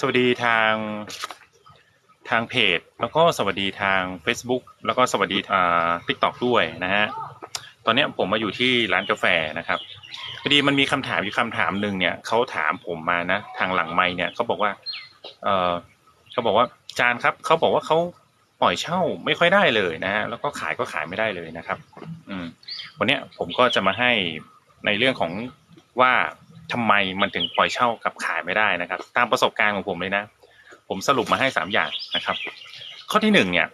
สวัสดีทางทางเพจ แล้วก็สวัสดีทาง Facebook แล้วก็สวัสดีอ่า TikTok ด้วยนะฮะตอนนี้ผมมาอยู่ที่ร้านกาแฟนะครับพอดีมันมีคำถามอยู่คำถามหนึ่งเนี่ยเขาถามผมมานะทางหลังไมเนี่ยเขาบอกว่า เออเขาบอกว่าจานครับเขาบอกว่าเขาปล่อยเช่าไม่ค่อยได้เลยนะฮะแล้วก็ขายก็ขายไม่ได้เลยนะครับ อืมวันนี้ผมก็จะมาให้ในเรื่องของว่า ทำไมมันถึงปล่อยเช่ากับขายไม่ได้นะครับ ตามประสบการณ์ของผมเลยนะ ผมสรุปมาให้สามอย่างนะครับ ข้อที่หนึ่งเนี่ย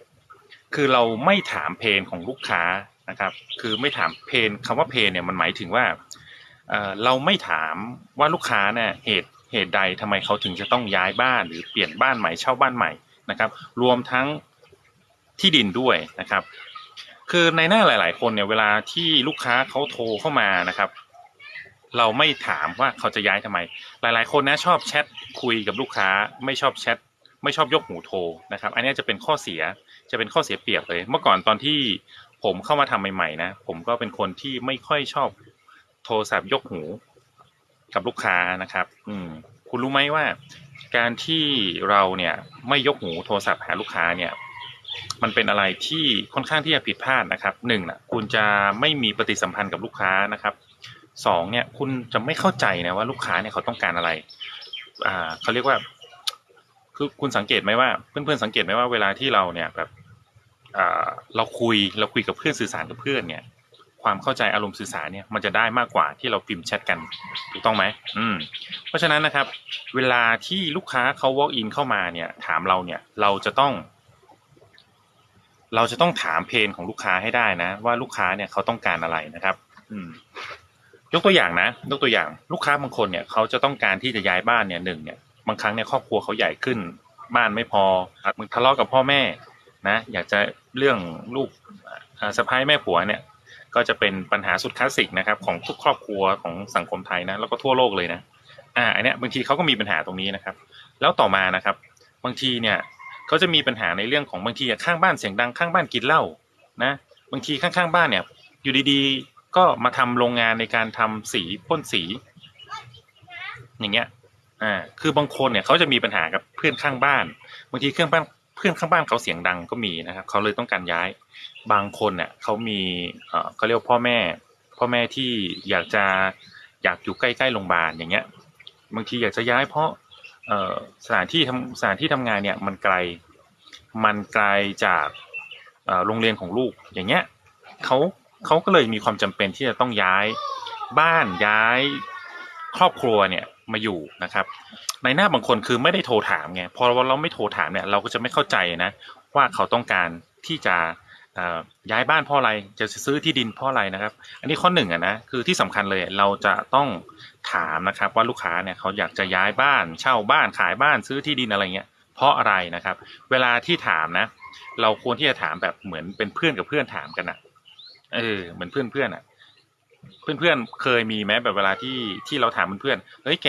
คือเราไม่ถามเพนของลูกค้านะครับ คือไม่ถามเพนคำว่าเพนเนี่ยมันหมายถึงว่าเราไม่ถามว่าลูกค้าเนี่ยเหตุเหตุใดทำไมเขาถึงจะต้องย้ายบ้านหรือเปลี่ยนบ้านใหม่เช่าบ้านใหม่นะครับ รวมทั้งที่ดินด้วยนะครับ คือในหน้าหลาย ๆ คนเนี่ยเวลาที่ลูกค้าเขาโทรเข้ามานะครับ เราไม่ถามว่าเขาจะย้ายทำไม หลาย ๆ คนนะชอบแชทคุยกับลูกค้า ไม่ชอบแชทไม่ชอบยกหูโทรนะครับ อันนี้จะเป็นข้อเสียจะเป็นข้อเสียเปรียบเลย เมื่อก่อนตอนที่ผมเข้ามาทำใหม่ ๆ นะ ผมก็เป็นคนที่ไม่ค่อยชอบโทรศัพท์ยกหูกับลูกค้านะครับ อืมคุณรู้ไหมว่า การที่เราเนี่ยไม่ยกหูโทรศัพท์หาลูกค้าเนี่ย มันเป็นอะไรที่ค่อนข้างที่จะผิดพลาดนะครับหนึ่งนะคุณจะไม่มีปฏิสัมพันธ์กับลูกค้านะครับ สองเนี่ยคุณจะไม่เข้าใจนะว่าลูกค้าเนี่ยเขาต้องการอะไร อ่าเขาเรียกว่า คือคุณสังเกตไหมว่าเพื่อนๆสังเกตไหมว่าเวลาที่เราเนี่ยแบบอ่าเราคุยเราคุยกับเพื่อนสื่อสารกับเพื่อนเนี่ย ความเข้าใจอารมณ์สื่อสารเนี่ยมันจะได้มากกว่าที่เราพิมพ์แชทกันถูกต้องไหมอืม เพราะฉะนั้นนะครับ เวลาที่ลูกค้าเขา walk in เข้ามาเนี่ย ถามเราเนี่ย เราจะต้องเราจะต้องถามเพนของลูกค้าให้ได้นะ ว่าลูกค้าเนี่ยเขาต้องการอะไรนะครับ อืม ยกตัวอย่างนะยกตัวอย่างลูกค้าบางคนเนี่ยเขาจะต้องการที่จะย้ายบ้านเนี่ยหนึ่งเนี่ยบางครั้งเนี่ยครอบครัวเขาใหญ่ขึ้น บ้านไม่พอมึงทะเลาะกับพ่อแม่นะอยากจะเรื่องลูกสะพ้ายแม่ผัวเนี่ยก็จะเป็นปัญหาสุดคลาสสิกนะครับของทุกครอบครัวของสังคมไทยนะแล้วก็ทั่วโลกเลยนะอ่าอันเนี้ยบางทีเขาก็มีปัญหาตรงนี้นะครับ แล้วต่อมานะครับบางทีเนี่ยเขาจะมีปัญหาในเรื่องของบางทีข้างบ้านเสียงดังข้างบ้านกินเหล้านะบางทีข้างๆบ้านเนี่ยอยู่ดีๆ ก็มาทำโรงงานในการทำสีพ่นสี อย่างเงี้ย อ่า คือบางคนเนี่ยเขาจะมีปัญหากับเพื่อนข้างบ้าน บางทีเครื่องบ้านเพื่อนข้างบ้านเขาเสียงดังก็มีนะครับ เขาเลยต้องการย้าย บางคนเนี่ยเขามีเอ่อเขาเรียกพ่อแม่ พ่อแม่ที่อยากจะอยากอยู่ใกล้ๆโรงพยาบาลอย่างเงี้ย บางทีอยากจะย้ายเพราะเอ่อสถานที่ทำสถานที่ทำงานเนี่ย มันไกล มันไกลจากโรงเรียนของลูกอย่างเงี้ยเขา เขาก็เลยมีความจำเป็นที่จะต้องย้ายบ้านย้ายครอบครัวเนี่ยมาอยู่นะครับในหน้าบางคนคือไม่ได้โทรถามไงพอเราไม่โทรถามเนี่ยเราก็จะไม่เข้าใจนะว่าเขาต้องการที่จะย้ายบ้านเพราะอะไรจะซื้อที่ดินเพราะอะไรนะครับ อันนี้ข้อหนึ่งอะนะคือที่สำคัญเลยเราจะต้องถามนะครับว่าลูกค้าเนี่ยเขาอยากจะย้ายบ้าน เช่าบ้านขายบ้านซื้อที่ดินอะไรเงี้ยเพราะอะไรนะครับ เวลาที่ถามนะ เราควรที่จะถามแบบเหมือนเป็นเพื่อนกับเพื่อนถามกันอะ เออเหมือนเพื่อนเพื่อนๆอะเพื่อนเพื่อนเคยมีไหมแบบเวลาที่ที่เราถามเพื่อนเฮ้ยแก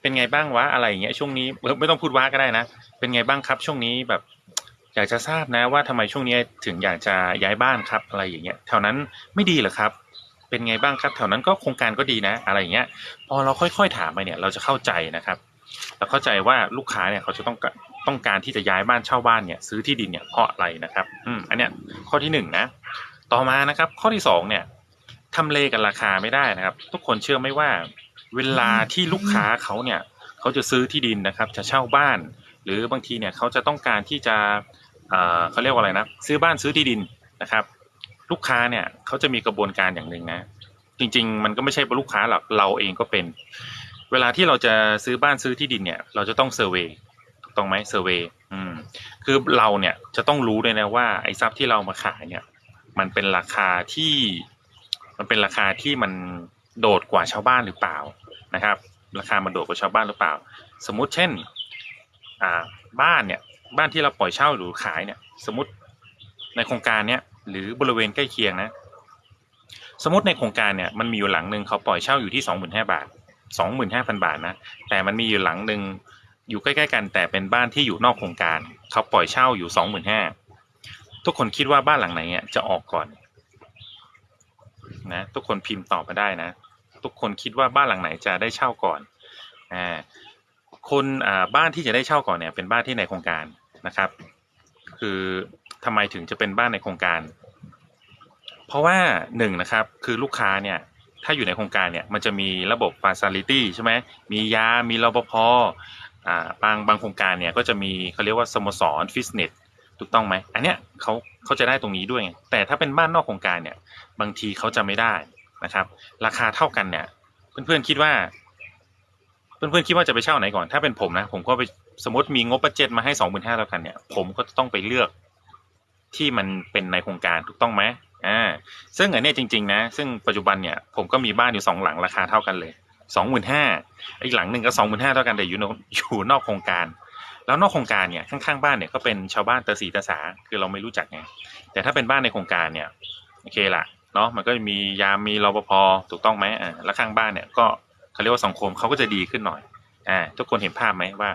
เป็นไงบ้างวะอะไรอย่างเงี้ยช่วงนี้ไม่ต้องพูดว่าก็ได้นะเป็นไงบ้างครับ ช่วงนี้แบบ อยากจะทราบนะ ว่าทำไมช่วงนี้ถึงอยากจะย้ายบ้านครับ อะไรอย่างเงี้ยแถวนั้นไม่ดีเหรอครับเป็นไงบ้างครับแถวนั้นก็โครงการก็ดีนะ อะไรอย่างเงี้ย พอเราค่อยๆถามไปเนี่ย เราจะเข้าใจนะครับเราเข้าใจว่าลูกค้าเนี่ยเขาจะต้องต้องการที่จะย้ายบ้านเช่าบ้านเนี่ย ซื้อที่ดินเนี่ยเพราะอะไรนะครับ อืมอันเนี้ยข้อที่หนึ่งนะ ต่อมานะครับ ข้อที่สองเนี่ยทำเลกับราคาไม่ได้นะครับ ทุกคนเชื่อไหมว่า เวลาที่ลูกค้าเขาเนี่ยเขาจะซื้อที่ดินนะครับ จะเช่าบ้าน หรือบางทีเนี่ยเขาจะต้องการที่จะเเขาเรียกว่าอะไรนะซื้อบ้านซื้อที่ดินนะครับ ลูกค้าเนี่ยเขาจะมีกระบวนการอย่างหนึ่งนะจริง ๆ มันก็ไม่ใช่ลูกค้าหรอกเราเองก็เป็น เวลาที่เราจะซื้อบ้านซื้อที่ดินเนี่ย เราจะต้องเซอร์เวยถูกต้องไหมเซอร์เวยอืมคือเราเนี่ยจะต้องรู้ด้วยนะว่าไอ้ทรัพย์ที่เรามาขายเนี่ย มันเป็นราคาที่มันเป็นราคาที่มันโดดกว่าชาวบ้านหรือเปล่านะครับ ราคามันโดดกว่าชาวบ้านหรือเปล่า สมมุติเช่นอ่าบ้านเนี่ยบ้านที่เราปล่อยเช่าหรือขายเนี่ย สมมติในโครงการเนี้ยหรือบริเวณใกล้เคียงนะ สมมติในโครงการเนี่ยมันมีอยู่หลังหนึ่งเขาปล่อยเช่าอยู่ที่สองหมื่นห้าบาทสองหมื่นห้าพันบาทนะแต่มันมีอยู่หลังหนึ่งอยู่ใกล้ ๆ กันแต่เป็นบ้านที่อยู่นอกโครงการเขาปล่อยเช่าอยู่สองหมื่นห้า ทุกคนคิดว่าบ้านหลังไหนเนี่ยจะออกก่อนนะทุกคนพิมพ์ตอบมาได้นะ ทุกคนคิดว่าบ้านหลังไหนจะได้เช่าก่อนอ่าคนอ่าบ้านที่จะได้เช่าก่อนเนี่ยเป็นบ้านที่ในโครงการนะครับ คือทำไมถึงจะเป็นบ้านในโครงการ เพราะว่าหนึ่งนะครับคือลูกค้าเนี่ยถ้าอยู่ในโครงการเนี่ยมันจะมีระบบ facility ใช่ไหมมียา มีรปภอ่าบางบางโครงการเนี่ยก็จะมีเขาเรียกว่าสโมสรฟิตเนส ถูกต้องไหมอันเนี้ยเขาเขาจะได้ตรงนี้ด้วยไงแต่ถ้าเป็นบ้านนอกโครงการเนี่ย บางทีเขาจะไม่ได้นะครับ ราคาเท่ากันเนี่ย เพื่อนๆคิดว่า เพื่อนๆคิดว่าจะไปเช่าไหนก่อน ถ้าเป็นผมนะ ผมก็ไปสมมติมีงบบัจเจตมาให้สองหมื่นห้าแล้วกันเนี่ย ผมก็ต้องไปเลือกที่มันเป็นในโครงการถูกต้องไหมอ่า ซึ่งอันเนี้ยจริง ๆ นะ ซึ่งปัจจุบันเนี่ยผมก็มีบ้านอยู่สองหลังราคาเท่ากันเลยสองหมื่นห้าอีกหลังหนึ่งก็สองหมื่นห้าเท่ากันแต่อยู่อยู่นอกโครงการ แล้วนอกโครงการเนี่ยข้างๆบ้านเนี่ยก็เป็นชาวบ้านตาสีตาสาคือเราไม่รู้จักไงแต่ถ้าเป็นบ้านในโครงการเนี่ยโอเคละเนาะมันก็มียามมีรปภถูกต้องไหมอ่าแล้วข้างบ้านเนี่ยก็เขาเรียกว่าสังคมเขาก็จะดีขึ้นหน่อยอ่าทุกคนเห็นภาพไหมว่า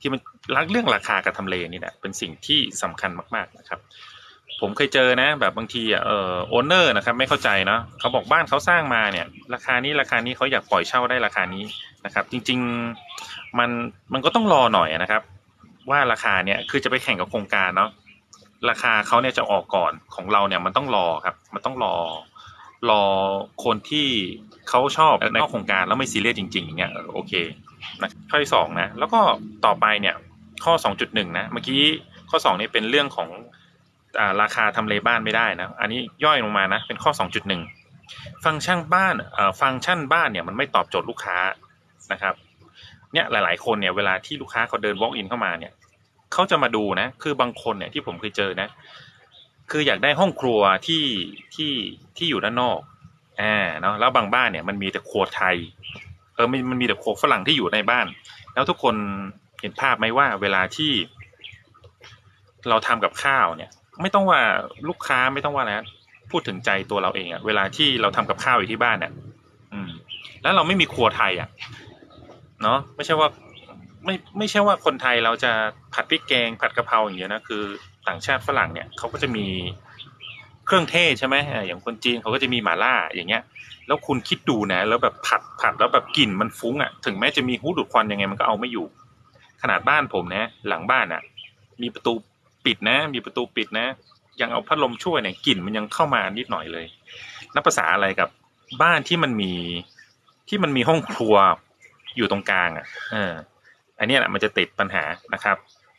ที่มันรักเรื่องราคากับทำเลนี่แหละเป็นสิ่งที่สำคัญมากๆนะครับผมเคยเจอนะ แบบบางทีอะเออโอนเนอร์นะครับไม่เข้าใจเนาะเขาบอกบ้านเขาสร้างมาเนี่ย ราคานี้ราคานี้เขาอยากปล่อยเช่าได้ราคานี้นะครับ จริง ๆ มันมันก็ต้องรอหน่อยนะครับ ว่าราคาเนี่ยคือจะไปแข่งกับโครงการเนาะราคาเขาเนี่ยจะออกก่อนของเราเนี่ยมันต้องรอครับ มันต้องรอ รอคนที่เขาชอบในโครงการแล้วไม่ซีเรียสจริงๆอย่างเงี้ยโอเคนะข้อที่สองนะแล้วก็ต่อไปเนี่ยข้อสองจุดหนึ่งนะเมื่อกี้ข้อสองนี่เป็นเรื่องของอราคาทำเลบ้านไม่ได้นะ อันนี้ย่อยลงมานะเป็นข้อสองจุดหนึ่งฟังก์ชันบ้านเอ่อฟังก์ชันบ้านเนี่ยมันไม่ตอบโจทย์ลูกค้านะครับเนี่ยหลาย ๆ คนเนี่ยเวลาที่ลูกค้าเขาเดิน walk in เข้ามาเนี่ย เขาจะมาดูนะ คือบางคนเนี่ยที่ผมเคยเจอนะ คืออยากได้ห้องครัวที่ที่ที่อยู่ด้านนอกอ่าเนาะแล้วบางบ้านเนี่ยมันมีแต่ครัวไทย เออมันมันมีแต่ครัวฝรั่งที่อยู่ในบ้าน แล้วทุกคนเห็นภาพไหมว่าเวลาที่ เราทำกับข้าวเนี่ย ไม่ต้องว่าลูกค้าไม่ต้องว่าอะไรพูดถึงใจตัวเราเองอะเวลาที่เราทำกับข้าวอยู่ที่บ้านเนี่ยอืม แล้วเราไม่มีครัวไทยอะเนาะไม่ใช่ว่า ไม่ไม่ใช่ว่าคนไทยเราจะผัดพริกแกงผัดกะเพราอย่างเงี้ยนะคือ ต่างชาติฝรั่งเนี่ยเขาก็จะมีเครื่องเทศใช่ไหมอ่าอย่างคนจีนเขาก็จะมีหม่าล่าอย่างเงี้ย แล้วคุณคิดดูนะ แล้วแบบผัดผัดแล้วแบบกลิ่นมันฟุ้งอะถึงแม้จะมีฮู้ดูดควันยังไงมันก็เอาไม่อยู่ ขนาดบ้านผมนะ หลังบ้านอะ มีประตูปิดนะ มีประตูปิดนะ ยังเอาพัดลมช่วยเนี่ยกลิ่นมันยังเข้ามานิดหน่อยเลยนับภาษาอะไรกับบ้านที่มันมีที่มันมีห้องครัวอยู่ตรงกลางอะ เออ อันนี้แหละมันจะติดปัญหานะครับ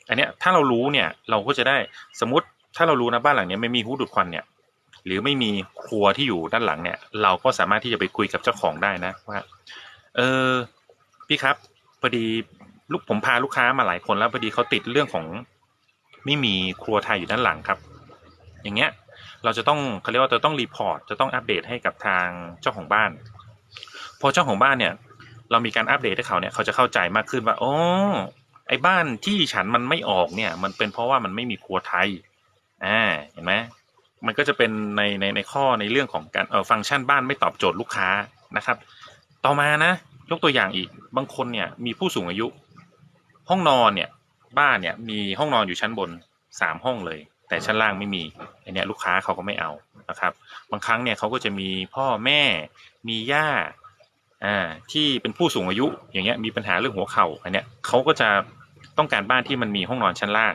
อันนี้ถ้าเรารู้เนี่ยเราก็จะได้สมมติถ้าเรารู้นะบ้านหลังนี้ไม่มีหูดูดควันเนี่ยหรือไม่มีครัวที่อยู่ด้านหลังเนี่ย เราก็สามารถที่จะไปคุยกับเจ้าของได้นะว่าเออพี่ครับพอดีลูกผมพาลูกค้ามาหลายคนแล้วพอดีเขาติดเรื่องของไม่มีครัวไทยอยู่ด้านหลังครับ อย่างเงี้ยเราจะต้องเขาเรียกว่าจะต้องรีพอร์ตจะต้องอัปเดตให้กับทางเจ้าของบ้าน พอเจ้าของบ้านเนี่ย เรามีการอัปเดตให้เขาเนี่ยเขาจะเข้าใจมากขึ้นว่าโอ้ไอ้บ้านที่ฉันมันไม่ออกเนี่ย มันเป็นเพราะว่ามันไม่มีครัวไทยอ่าเห็นไหมมันก็จะเป็นในในในข้อในเรื่องของการเออฟังก์ชันบ้านไม่ตอบโจทย์ลูกค้านะครับ ต่อมานะ ยกตัวอย่างอีกบางคนเนี่ยมีผู้สูงอายุ ห้องนอนเนี่ย บ้านเนี่ยมีห้องนอนอยู่ชั้นบนสามห้องเลย แต่ชั้นล่างไม่มีอันเนี้ยลูกค้าเขาก็ไม่เอานะครับ บางครั้งเนี่ยเขาก็จะมีพ่อแม่มีย่า อ่าที่เป็นผู้สูงอายุอย่างเงี้ยมีปัญหาเรื่องหัวเข่าอันเนี้ยเขาก็จะต้องการบ้านที่มันมีห้องนอนชั้นล่าง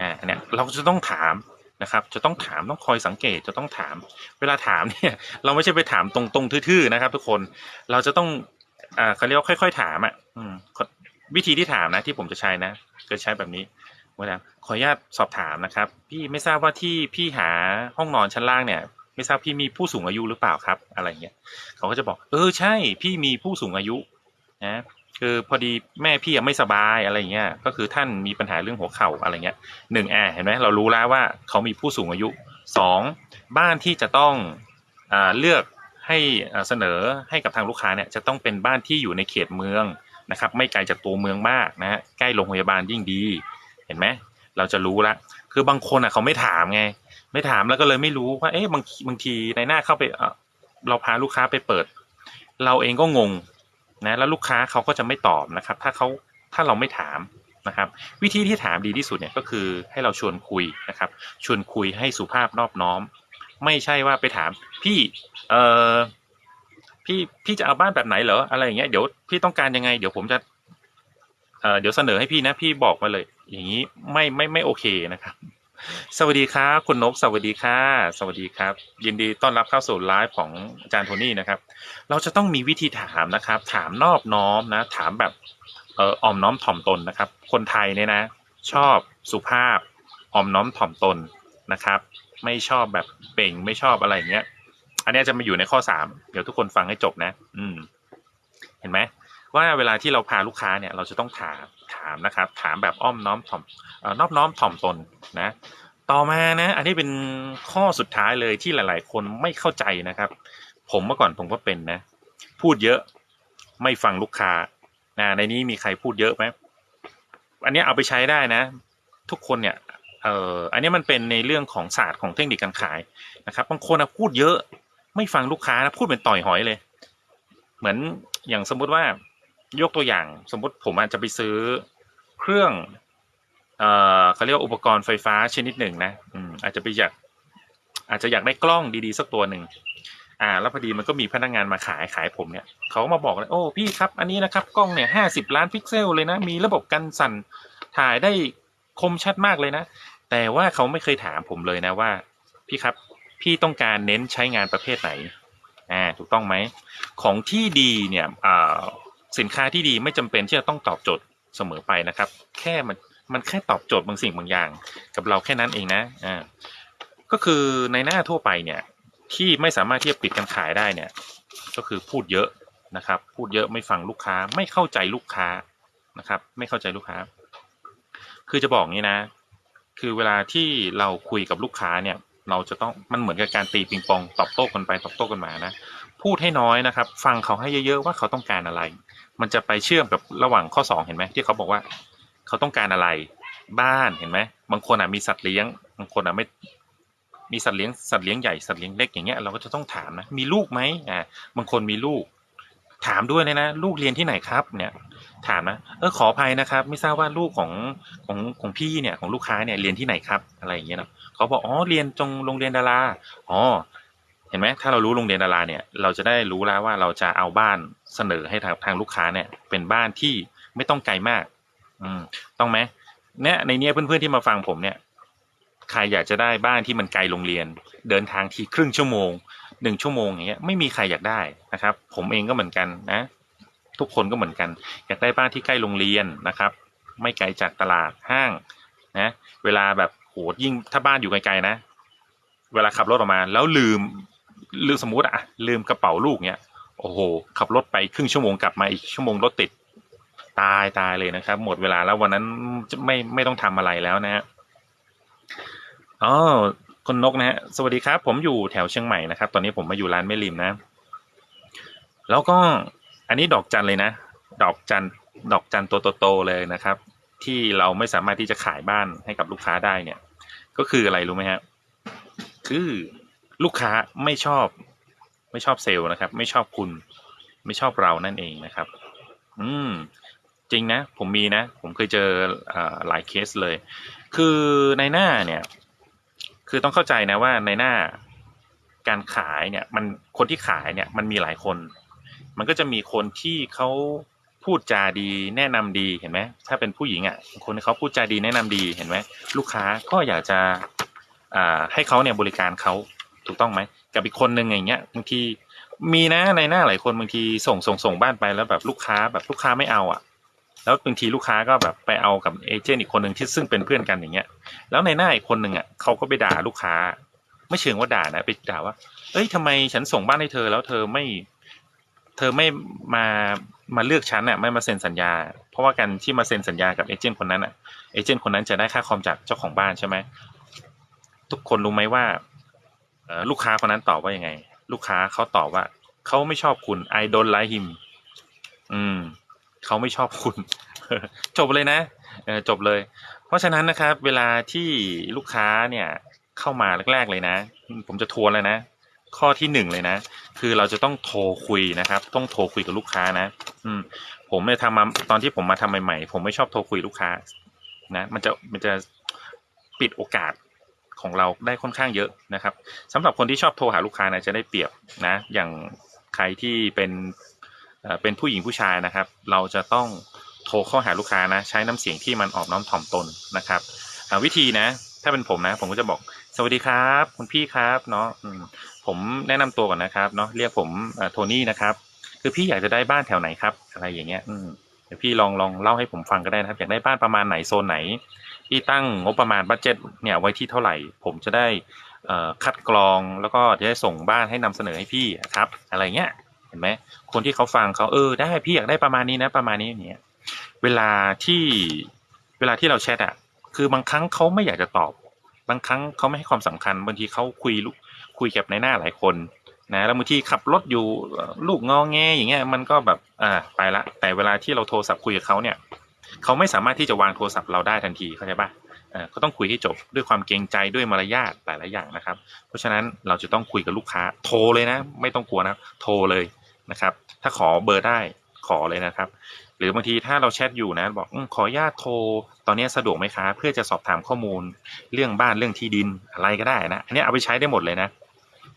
อ่าอันเนี้ยเราจะต้องถามนะครับจะต้องถามต้องคอยสังเกตจะต้องถาม เวลาถามเนี่ยเราไม่ใช่ไปถามตรงๆทื่อๆนะครับ ทุกคนเราจะต้องอ่าเขาเรียกว่าค่อย ๆ ถามอะอืมวิธีที่ถามนะที่ผมจะใช้นะจะใช้แบบนี้เวลาขออนุญาตสอบถามนะครับ พี่ไม่ทราบว่าที่พี่หาห้องนอนชั้นล่างเนี่ย ไม่ทราบพี่มีผู้สูงอายุหรือเปล่าครับ อะไรเงี้ยเขาก็จะบอก เออใช่ พี่มีผู้สูงอายุนะคือพอดีแม่พี่ไม่สบายอะไรเงี้ยก็คือท่านมีปัญหาเรื่องหัวเข่าอะไรเงี้ยหนึ่งแอเห็นไหมเรารู้แล้วว่าเขามีผู้สูงอายุสองบ้านที่จะต้องอเลือกให้เสนอให้กับทางลูกค้าเนี่ยจะต้องเป็นบ้านที่อยู่ในเขตเมืองนะครับ ไม่ไกลจากตัวเมืองมากนะฮะใกล้โรงพยาบาลยิ่งดี เห็นไหมเราจะรู้ละคือบางคนอะเขาไม่ถามไง ไม่ถามแล้วก็เลยไม่รู้ว่า เอ๊ะบางบางทีในหน้าเข้าไปเราพาลูกค้าไปเปิด เราเองก็งงนะแล้วลูกค้าเขาก็จะไม่ตอบนะครับ ถ้าเขาถ้าเราไม่ถามนะครับ วิธีที่ถามดีที่สุดเนี่ยก็คือให้เราชวนคุยนะครับ ชวนคุยให้สุภาพนอบน้อม ไม่ใช่ว่าไปถาม พี่เออพี่พี่จะเอาบ้านแบบไหนเหรออะไรอย่างเงี้ยเดี๋ยวพี่ต้องการยังไง เดี๋ยวผมจะเอ่อเดี๋ยวเสนอให้พี่นะ พี่บอกมาเลย อย่างนี้ไม่ไม่ไม่โอเคนะครับ สวัสดีครับคุณนกสวัสดีค่ะ สวัสดีครับ ยินดีต้อนรับเข้าสู่ไลฟ์ของอาจารย์โทนี่นะครับ เราจะต้องมีวิธีถามนะครับ ถามนอบน้อมนะ ถามแบบเอ่ออมน้อมถ่อมตนนะครับ คนไทยเนี่ยนะ ชอบสุภาพอ่อมน้อมถ่อมตนนะครับ ไม่ชอบแบบเป่งไม่ชอบอะไรอย่างเงี้ย อันนี้จะมาอยู่ในข้อสามเดี๋ยวทุกคนฟังให้จบนะ อืม เห็นไหม ว่าเวลาที่เราพาลูกค้าเนี่ยเราจะต้องถามถามนะครับ ถามแบบอ้อมน้อมถ่อมนอบน้อมถ่อมตนนะ ต่อมานะ อันนี้เป็นข้อสุดท้ายเลยที่หลาย ๆ คนไม่เข้าใจนะครับ ผมเมื่อก่อนผมก็เป็นนะ พูดเยอะไม่ฟังลูกค้านะในนี้มีใครพูดเยอะไหมอันนี้เอาไปใช้ได้นะ ทุกคนเนี่ยเอ่ออันนี้มันเป็นในเรื่องของศาสตร์ของเทคนิคการขายนะครับบางคนนะพูดเยอะ ไม่ฟังลูกค้านะพูดเป็นต่อยหอยเลย เหมือนอย่างสมมุติว่า ยกตัวอย่างสมมติผมอาจจะไปซื้อเครื่องเอ่อเขาเรียกว่าอุปกรณ์ไฟฟ้าชนิดหนึ่งนะอืมอาจจะไปอยากอาจจะอยากได้กล้องดีๆสักตัวหนึ่งอ่า แล้วพอดีมันก็มีพนักงานมาขายขายผมเนี่ยเขาก็มาบอกเลยโอ้พี่ครับ อันนี้นะครับกล้องเนี่ยห้าสิบล้านพิกเซลเลยนะ มีระบบกันสั่นถ่ายได้คมชัดมากเลยนะ แต่ว่าเขาไม่เคยถามผมเลยนะว่า พี่ครับพี่ต้องการเน้นใช้งานประเภทไหนอ่าถูกต้องไหมของที่ดีเนี่ยอ่า สินค้าที่ดีไม่จำเป็นที่จะต้องตอบโจทย์เสมอไปนะครับ แค่มันมันแค่ตอบโจทย์บางสิ่งบางอย่าง กับเราแค่นั้นเองนะอ่าก็คือในหน้าทั่วไปเนี่ยที่ไม่สามารถที่จะปิดการขายได้เนี่ย ก็คือพูดเยอะนะครับ พูดเยอะไม่ฟังลูกค้าไม่เข้าใจลูกค้านะครับ ไม่เข้าใจลูกค้า คือจะบอกงี้นะ คือเวลาที่เราคุยกับลูกค้าเนี่ย เราจะต้องมันเหมือนกับการตีปิงปองตอบโต้กันไปตอบโต้กันมานะ พูดให้น้อยนะครับ ฟังเขาให้เยอะๆว่าเขาต้องการอะไร มันจะไปเชื่อมกับระหว่างข้อสองเห็นไหมที่เขาบอกว่า เขาต้องการอะไร บ้านเห็นไหมบางคนอะมีสัตว์เลี้ยง บางคนอะไม่มีสัตว์เลี้ยงสัตว์เลี้ยงใหญ่สัตว์เลี้ยงเล็กอย่างเงี้ยเราก็จะต้องถามนะมีลูกไหมอ่าบางคนมีลูก ถามด้วยเลยนะ ลูกเรียนที่ไหนครับ เนี่ยถามนะเออขออภัยนะครับ ไม่ทราบว่าลูกของของของพี่เนี่ยของลูกค้าเนี่ยเรียนที่ไหนครับอะไรอย่างเงี้ยเนาะเขาบอกอ๋อเรียนตรงโรงเรียนดาราอ๋อ เห็นไหมถ้าเรารู้โรงเรียนดาราเนี่ย เราจะได้รู้แล้วว่าเราจะเอาบ้านเสนอให้ทางทางลูกค้าเนี่ย เป็นบ้านที่ไม่ต้องไกลมาก อืม ต้องไหมเนี่ยในเนี้ยเพื่อนๆที่มาฟังผมเนี่ยใครอยากจะได้บ้านที่มันไกลโรงเรียน เดินทางทีครึ่งชั่วโมงหนึ่งชั่วโมงอย่างเงี้ยไม่มีใครอยากได้นะครับ ผมเองก็เหมือนกันนะ ทุกคนก็เหมือนกัน อยากได้บ้านที่ใกล้โรงเรียนนะครับ ไม่ไกลจากตลาดห้างนะเวลาแบบโหยิ่งถ้าบ้านอยู่ไกลๆนะ เวลาขับรถออกมา แล้วลืม ลืมสมมุติอะลืมกระเป๋าลูกเนี้ยโอ้โห ขับรถไปครึ่งชั่วโมงกลับมาอีกชั่วโมงรถติดตายตายเลยนะครับ หมดเวลาแล้ววันนั้นจะไม่ไม่ต้องทำอะไรแล้วนะฮะอ๋อคนนกนะฮะสวัสดีครับ ผมอยู่แถวเชียงใหม่นะครับ ตอนนี้ผมมาอยู่ร้านแม่ริมนะ แล้วก็อันนี้ดอกจันเลยนะ ดอกจันดอกจันตัวโตๆเลยนะครับ ที่เราไม่สามารถที่จะขายบ้านให้กับลูกค้าได้เนี่ย ก็คืออะไรรู้ไหมฮะคือ ลูกค้าไม่ชอบ ไม่ชอบเซลล์นะครับ ไม่ชอบคุณ ไม่ชอบเรานั่นเองนะครับ อืม จริงนะ ผมมีนะ ผมเคยเจออหลายเคสเลย คือในหน้าเนี่ย คือต้องเข้าใจนะว่าในหน้าการขายเนี่ย มันคนที่ขายเนี่ย มันมีหลายคน มันก็จะมีคนที่เขาพูดจาดีแนะนำดีเห็นไหมถ้าเป็นผู้หญิงอะ คนที่เขาพูดจาดีแนะนำดีเห็นไหมลูกค้าก็อยากจะอ่าให้เขาเนี่ยบริการเขา ถูกต้องไหมกับอีกคนหนึ่งอย่างเงี้ยบางทีมีนะในหน้าหลายคนบางทีส่งส่งส่งบ้านไปแล้วแบบลูกค้าแบบลูกค้าไม่เอาอะ แล้วบางทีลูกค้าก็แบบไปเอากับเอเจนต์อีกคนหนึ่งที่ซึ่งเป็นเพื่อนกันอย่างเงี้ย แล้วในหน้าอีกคนหนึ่งอะเขาก็ไปด่าลูกค้า ไม่เชิงว่าด่านะไปด่าว่า เอ้ยทำไมฉันส่งบ้านให้เธอแล้วเธอไม่ เธอไม่มามาเลือกฉันอะไม่มาเซ็นสัญญา เพราะว่าการที่มาเซ็นสัญญากับเอเจนต์คนนั้นอะเอเจนต์คนนั้นจะได้ค่าคอมจากเจ้าของบ้านใช่ไหมทุกคนรู้ไหมว่า ลูกค้าคนนั้นตอบว่ายังไง ลูกค้าเขาตอบว่าเขาไม่ชอบคุณ I don't like him อืมเขาไม่ชอบคุณ จบเลยนะจบเลย เพราะฉะนั้นนะครับ เวลาที่ลูกค้าเนี่ยเข้ามาแรก ๆ เลยนะ ผมจะทวนเลยนะ ข้อที่หนึ่งเลยนะ คือเราจะต้องโทรคุยนะครับ ต้องโทรคุยกับลูกค้านะ อืม ผมเนี่ยทำมาตอนที่ผมมาทำใหม่ๆ ผมไม่ชอบโทรคุยลูกค้า นะ มันจะมันจะปิดโอกาส ของเราได้ค่อนข้างเยอะนะครับสำหรับคนที่ชอบโทรหาลูกค้านะจะได้เปรียบนะอย่างใครที่เป็นเป็นผู้หญิงผู้ชายนะครับ เราจะต้องโทรเข้าหาลูกค้านะ ใช้น้ำเสียงที่มันออกน้อมถ่อมตนนะครับวิธีนะ ถ้าเป็นผมนะ ผมก็จะบอกสวัสดีครับ คุณพี่ครับเนาะผมแนะนำตัวก่อนนะครับเนาะเรียกผมโทนี่นะครับ คือพี่อยากจะได้บ้านแถวไหนครับ อะไรอย่างเงี้ย อื ดี๋ยวพี่ลองลองเล่าให้ผมฟังก็ได้นะครับ อยากได้บ้านประมาณไหนโซนไหนที่ตั้งงบประมาณบัตเจ็ตเนี่ยไว้ที่เท่าไหร่ ผมจะได้คัดกรองแล้วก็จะได้ส่งบ้านให้นำเสนอให้พี่ครับ อะไรเงี้ยเห็นไหมคนที่เขาฟังเขาเออได้พี่อยากได้ประมาณนี้นะประมาณนี้อย่างเงี้ยเวลาที่เวลาที่เราแชทอะคือบางครั้งเขาไม่อยากจะตอบ บางครั้งเขาไม่ให้ความสำคัญบางทีเขาคุยคุยกับในหน้าหลายคน นะแล้วบางทีขับรถอยู่ลูกงอแงอย่างเงี้ยมันก็แบบอ่าไปละ แต่เวลาที่เราโทรศัพท์คุยกับเขาเนี่ยเขาไม่สามารถที่จะวางโทรศัพท์เราได้ทันทีเข้าใจปะเออก็ต้องคุยให้จบด้วยความเกรงใจด้วยมารยาทหลายๆอย่างนะครับ เพราะฉะนั้นเราจะต้องคุยกับลูกค้าโทรเลยนะ ไม่ต้องกลัวนะโทรเลยนะครับ ถ้าขอเบอร์ได้ขอเลยนะครับ หรือบางทีถ้าเราแชทอยู่นะบอกอขออนุญาตโทร ตอนนี้สะดวกไหมคะ เพื่อจะสอบถามข้อมูลเรื่องบ้านเรื่องที่ดินอะไรก็ได้นะอันนี้เอาไปใช้ได้หมดเลยนะ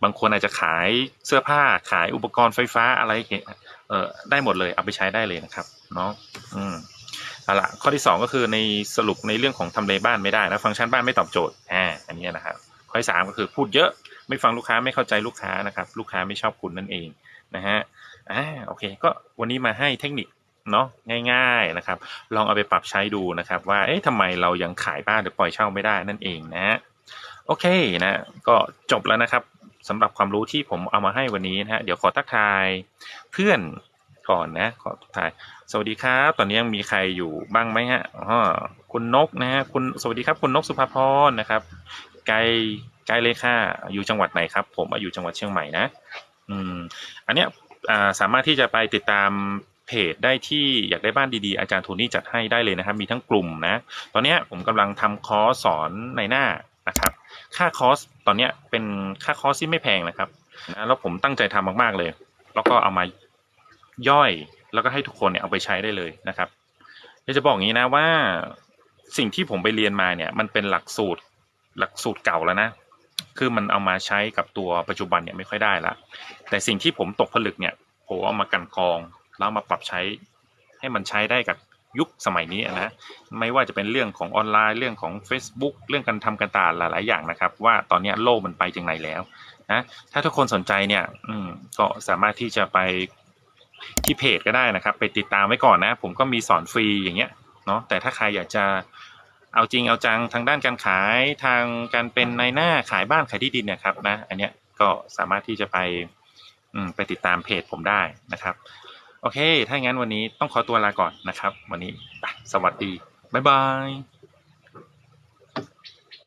บางคนอาจจะขายเสื้อผ้าขายอุปกรณ์ไฟฟ้าอะไรเเออได้หมดเลยเอาไปใช้ได้เลยนะครับเนาะอืมเอาละข้อที่สองก็คือในสรุปในเรื่องของทำเลบ้านไม่ได้นะฟังก์ชันบ้านไม่ตอบโจทย์อ่าอันนี้นะครับข้อที่สามก็คือพูดเยอะไม่ฟังลูกค้าไม่เข้าใจลูกค้านะครับลูกค้าไม่ชอบคุณนั่นเองนะฮะอ่าโอเค ก็วันนี้มาให้เทคนิคเนาะง่ายๆนะครับ ลองเอาไปปรับใช้ดูนะครับ ว่าเอ๊ะทำไมเรายังขายบ้านหรือปล่อยเช่าไม่ได้นั่นเองนะโอเคนะ ก็จบแล้วนะครับ สำหรับความรู้ที่ผมเอามาให้วันนี้นะฮะเดี๋ยวขอทักทายเพื่อนก่อนนะขอทักทาย สวัสดีครับ ตอนนี้ยังมีใครอยู่บ้างไหมฮะอ๋อคุณนกนะฮะคุณสวัสดีครับ คุณนกสุภาพรนะครับ ไกลไกลเลยค่ะอยู่จังหวัดไหนครับ ผมอยู่จังหวัดเชียงใหม่นะอืมอันเนี้ยสามารถที่จะไปติดตามเพจได้ที่อยากได้บ้านดีๆ อาจารย์โทนี่จัดให้ได้เลยนะครับ มีทั้งกลุ่มนะ ตอนนี้ผมกำลังทำคอร์สสอนในหน้า ค่าคอสตอนเนี้ยเป็นค่าคอสที่ไม่แพงนะครับนะแล้วผมตั้งใจทำมาก ๆเลย แล้วก็เอามาย่อยแล้วก็ให้ทุกคนเนี่ยเอาไปใช้ได้เลยนะครับอยากจะบอกอย่างนี้นะว่าสิ่งที่ผมไปเรียนมาเนี่ย มันเป็นหลักสูตรหลักสูตรเก่าแล้วนะคือมันเอามาใช้กับตัวปัจจุบันเนี่ยไม่ค่อยได้ละแต่สิ่งที่ผมตกผลึกเนี่ยผมเอามากันกรอง แล้วมาปรับใช้ให้มันใช้ได้กับ ยุคสมัยนี้นะไม่ว่าจะเป็นเรื่องของออนไลน์เรื่องของ Facebook เรื่องการทำการตลาดหลาย ๆ อย่างนะครับ ว่าตอนนี้โลกมันไปถึงไหนแล้วนะถ้าทุกคนสนใจเนี่ยก็สามารถที่จะไปที่เพจก็ได้นะครับ ไปติดตามไว้ก่อนนะ ผมก็มีสอนฟรีอย่างเงี้ยเนาะแต่ถ้าใครอยากจะเอาจริงเอาจังทางด้านการขายทางการเป็นในหน้าขายบ้านขายที่ดินเนี่ยครับนะ อันเนี้ยก็สามารถที่จะไปไปติดตามเพจผมได้นะครับ โอเค ถ้างั้นวันนี้ต้องขอตัวลาก่อนนะครับ วันนี้สวัสดี บ๊ายบาย